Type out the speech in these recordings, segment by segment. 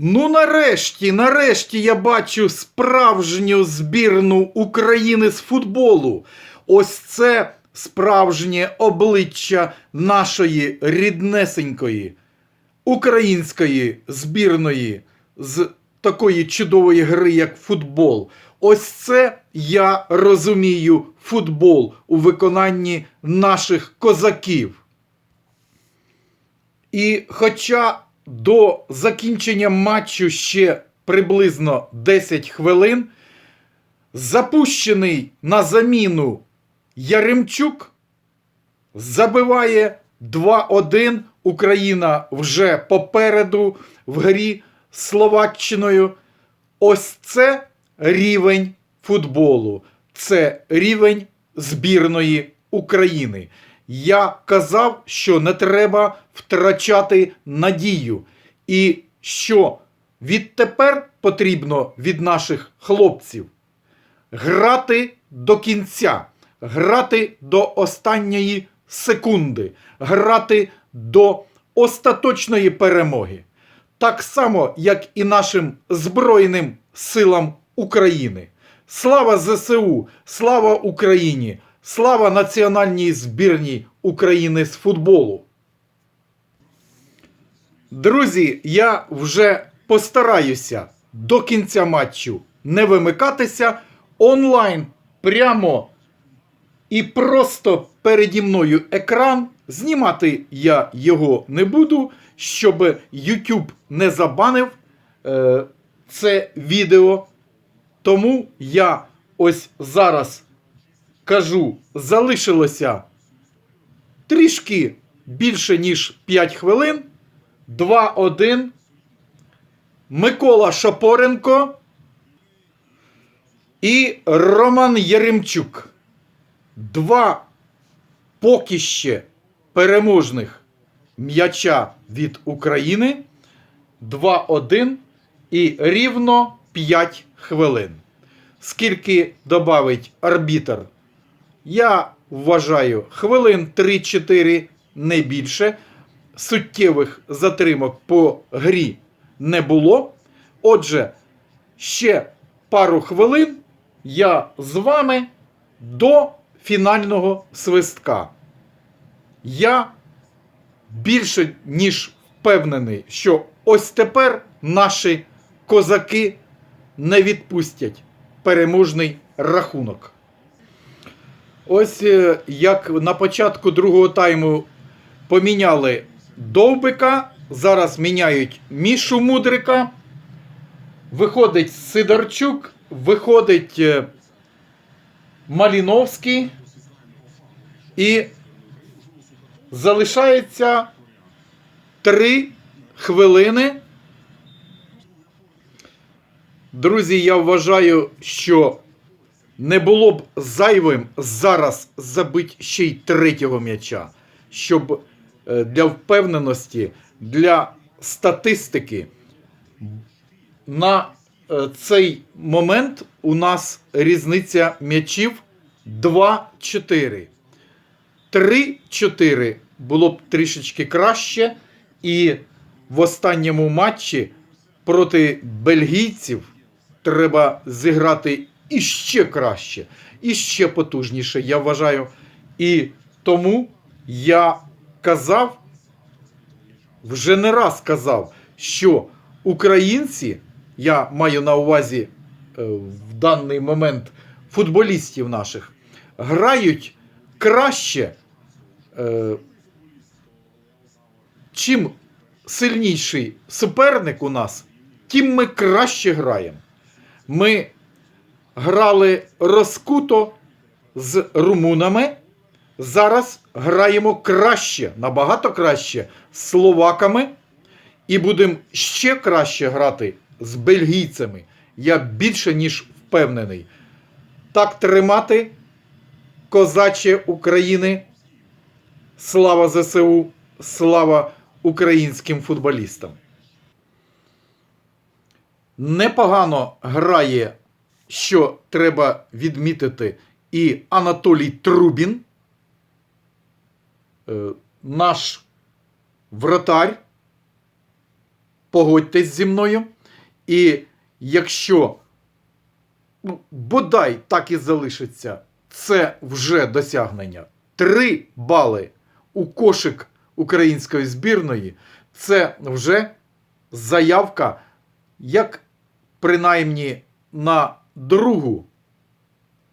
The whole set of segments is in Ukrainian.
Ну, нарешті, нарешті я бачу справжню збірну України з футболу. Ось це справжнє обличчя нашої ріднесенької української збірної з такої чудової гри, як футбол. Ось це я розумію футбол у виконанні наших козаків. І хоча до закінчення матчу ще приблизно 10 хвилин, запущений на заміну Яремчук забиває 2-1. Україна вже попереду в грі Словаччиною. Ось це рівень футболу. Це рівень збірної України. Я казав, що не треба втрачати надію. І що відтепер потрібно від наших хлопців грати до кінця, грати до останньої секунди, грати до остаточної перемоги. Так само, як і нашим Збройним силам України. Слава ЗСУ! Слава Україні! Слава національній збірній України з футболу! Друзі, я вже постараюся до кінця матчу не вимикатися онлайн прямо і просто переді мною екран. Знімати я його не буду, щоб YouTube не забанив е, це відео. Тому я ось зараз кажу, залишилося трішки більше, ніж 5 хвилин. 2-1. Микола Шапоренко і Роман Яремчук. Два поки ще переможних м'яча від України. 2-1 і рівно 5 хвилин. Скільки додавить арбітр? Я вважаю, хвилин 3-4 не більше. Суттєвих затримок по грі не було. Отже, ще пару хвилин я з вами до фінального свистка. Я більше ніж впевнений, що ось тепер наші козаки не відпустять переможний рахунок. Ось е, як на початку другого тайму поміняли Довбика, зараз міняють Мішу Мудрика. Виходить Сидорчук, виходить е, Маліновський. І залишається 3 хвилини. Друзі, я вважаю, що не було б зайвим зараз забити ще й третього м'яча, щоб е, для впевненості, для статистики на е, цей момент у нас різниця м'ячів 2-4. 3-4 було б трішечки краще. І в останньому матчі проти бельгійців треба зіграти іще краще, іще потужніше, я вважаю. І тому я казав, вже не раз казав, що українці, я маю на увазі е, в даний момент футболістів наших, грають краще. Е, чим сильніший суперник у нас, тим ми краще граємо. Ми грали розкуто з румунами. Зараз граємо краще, набагато краще з словаками. І будемо ще краще грати з бельгійцями. Я більше ніж впевнений. Так тримати козаче України. Слава ЗСУ, слава українським футболістам. Непогано грає, що треба відмітити, і Анатолій Трубін, е, наш вратарь. Погодьтесь зі мною. І якщо ну, бодай так і залишиться, це вже досягнення. Три бали у кошик української збірної це вже заявка, як принаймні на другу.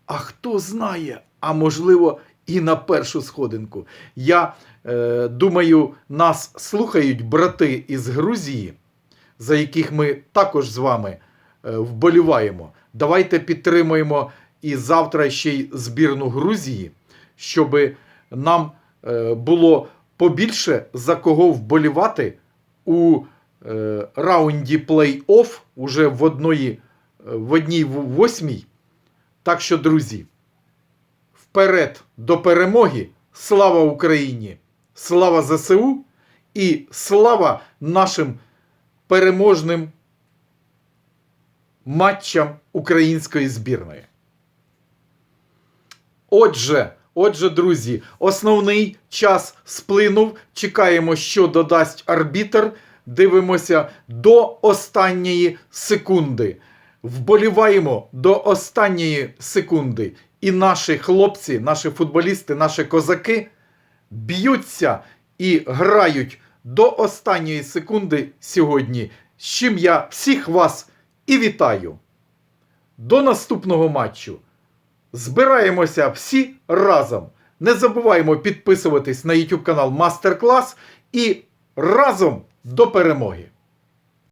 А хто знає, а можливо, і на першу сходинку. Я е, думаю, нас слухають брати із Грузії, за яких ми також з вами е, вболіваємо. Давайте підтримаємо і завтра ще й збірну Грузії, щоб нам е, було побільше за кого вболівати у е, раунді плей-офф уже в одної, в одній восьмій. Так що, друзі, вперед до перемоги! Слава Україні! Слава ЗСУ і слава нашим переможним матчам української збірної. Отже, отже, друзі, основний час сплинув. Чекаємо, що додасть арбітр. Дивимося до останньої секунди. Вболіваємо до останньої секунди. І наші хлопці, наші футболісти, наші козаки б'ються і грають до останньої секунди сьогодні. З чим я всіх вас і вітаю. До наступного матчу. Збираємося всі разом. Не забуваємо підписуватись на YouTube канал Мастер Клас і разом до перемоги!